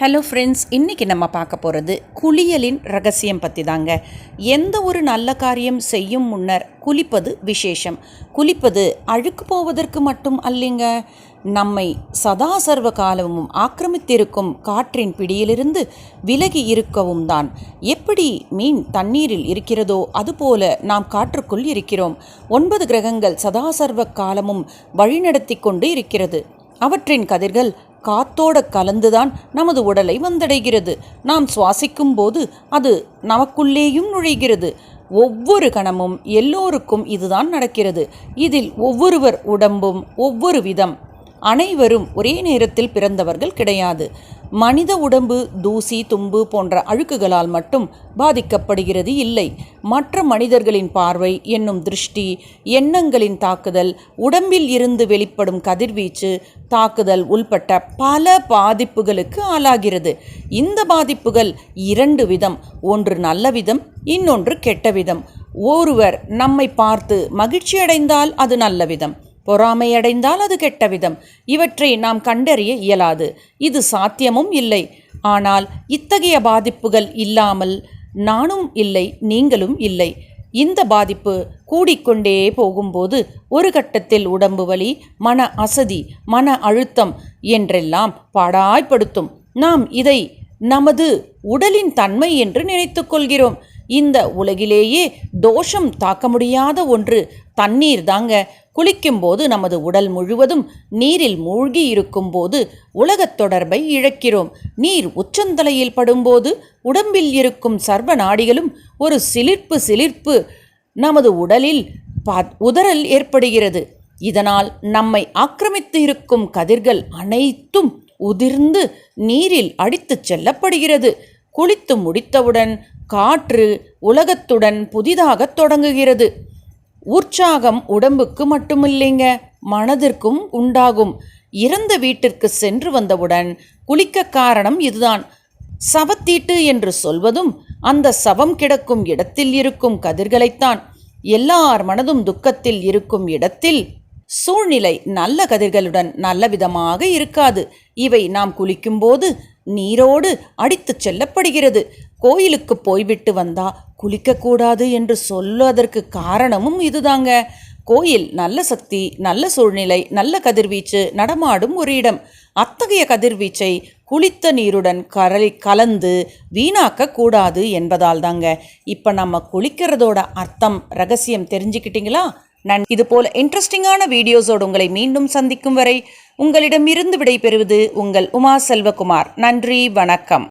Hello friends இன்றைக்கி நம்ம பார்க்க போகிறது குளியலின் ரகசியம் பற்றி தாங்க எந்த ஒரு நல்ல காரியம் செய்யும் முன்னர் குளிப்பது விசேஷம். குளிப்பது அழுக்கு போவதற்கு மட்டும் அல்லிங்க. நம்மை சதா சர்வ காலமும் ஆக்கிரமித்திருக்கும் காற்றின் பிடியிலிருந்து விலகி இருக்கவும் தான். எப்படி மீன் தண்ணீரில் இருக்கிறதோ அதுபோல நாம் காற்றுக்குள் இருக்கிறோம். ஒன்பது கிரகங்கள் சதா சர்வ காலமும் வழிநடத்தி கொண்டு இருக்கிறது. அவற்றின் கதிர்கள் காத்தோட கலந்துதான் நமது உடலை வந்தடைகிறது. நாம் சுவாசிக்கும் போது அது நமக்குள்ளேயும் நுழைகிறது. ஒவ்வொரு கணமும் எல்லோருக்கும் இதுதான் நடக்கிறது. இதில் ஒவ்வொருவர் உடம்பும் ஒவ்வொரு விதம். அனைவரும் ஒரே நேரத்தில் பிறந்தவர்கள் கிடையாது. மனித உடம்பு தூசி தும்பு போன்ற அழுக்குகளால் மட்டும் பாதிக்கப்படுகிறது இல்லை. மற்ற மனிதர்களின் பார்வை என்னும் திருஷ்டி எண்ணங்களின் தாக்குதல் உடம்பில் இருந்து வெளிப்படும் கதிர்வீச்சு தாக்குதல் உள்பட்ட பல பாதிப்புகளுக்கு ஆளாகிறது. இந்த பாதிப்புகள் இரண்டு விதம். ஒன்று நல்ல விதம் இன்னொன்று கெட்ட விதம். ஒருவர் நம்மை பார்த்து மகிழ்ச்சி அடைந்தால் அது நல்ல விதம். பொறாமையடைந்தால் அது கெட்ட விதம். இவற்றை நாம் கண்டறிய இயலாது. இது சாத்தியமும் இல்லை. ஆனால் இத்தகைய பாதிப்புகள் இல்லாமல் நானும் இல்லை நீங்களும் இல்லை. இந்த பாதிப்பு கூடிக்கொண்டே போகும்போது ஒரு கட்டத்தில் உடம்பு வலி மன அசதி மன அழுத்தம் என்றெல்லாம் பாடாய்ப்படுத்தும். நாம் இதை நமது உடலின் தன்மை என்று நினைத்து கொள்கிறோம். இந்த உலகிலேயே தோஷம் தாக்க முடியாத ஒன்று தண்ணீர் தாங்க. குளிக்கும்போது நமது உடல் முழுவதும் நீரில் மூழ்கி இருக்கும்போது உலகத் தொடர்பை இழக்கிறோம். நீர் உச்சந்தலையில் படும்போது உடம்பில் இருக்கும் சர்வ நாடிகளும் ஒரு சிலிர்ப்பு சிலிர்ப்பு நமது உடலில் பா உதறல் ஏற்படுகிறது. இதனால் நம்மை ஆக்கிரமித்து இருக்கும் கதிர்கள் அனைத்தும் உதிர்ந்து நீரில் அடித்துச் செல்லப்படுகிறது. குளித்து முடித்தவுடன் காற்று உலகத்துடன் புதிதாக தொடங்குகிறது. உற்சாகம் உடம்புக்கு மட்டுமில்லைங்க மனதிற்கும் உண்டாகும். இறந்த வீட்டிற்கு சென்று வந்தவுடன் குளிக்க காரணம் இதுதான். சவத்தீட்டு என்று சொல்வதும் அந்த சவம் கிடக்கும் இடத்தில் இருக்கும் கதிர்களைத்தான். எல்லார் மனதும் துக்கத்தில் இருக்கும் இடத்தில் சூழ்நிலை நல்ல கதிர்களுடன் நல்ல விதமாக இருக்காது. இவை நாம் குளிக்கும்போது நீரோடு அடித்துச் செல்லப்படுகிறது. கோயிலுக்கு போய்விட்டு வந்தா குளிக்கக்கூடாது என்று சொல்லுவதற்கு காரணமும் இதுதாங்க. கோயில் நல்ல சக்தி நல்ல சூழ்நிலை நல்ல கதிர்வீச்சு நடமாடும் ஒரு இடம். அத்தகைய கதிர்வீச்சை குளித்த நீருடன் கரலி கலந்து வீணாக்க கூடாது என்பதால் தாங்க. இப்போ நம்ம குளிக்கிறதோட அர்த்தம் ரகசியம் தெரிஞ்சுக்கிட்டீங்களா? நன் இது போல இன்ட்ரெஸ்டிங்கான வீடியோஸோடு உங்களை மீண்டும் சந்திக்கும் வரை உங்களிடமிருந்து விடைபெறுவது உங்கள் உமா செல்வகுமார். நன்றி வணக்கம்.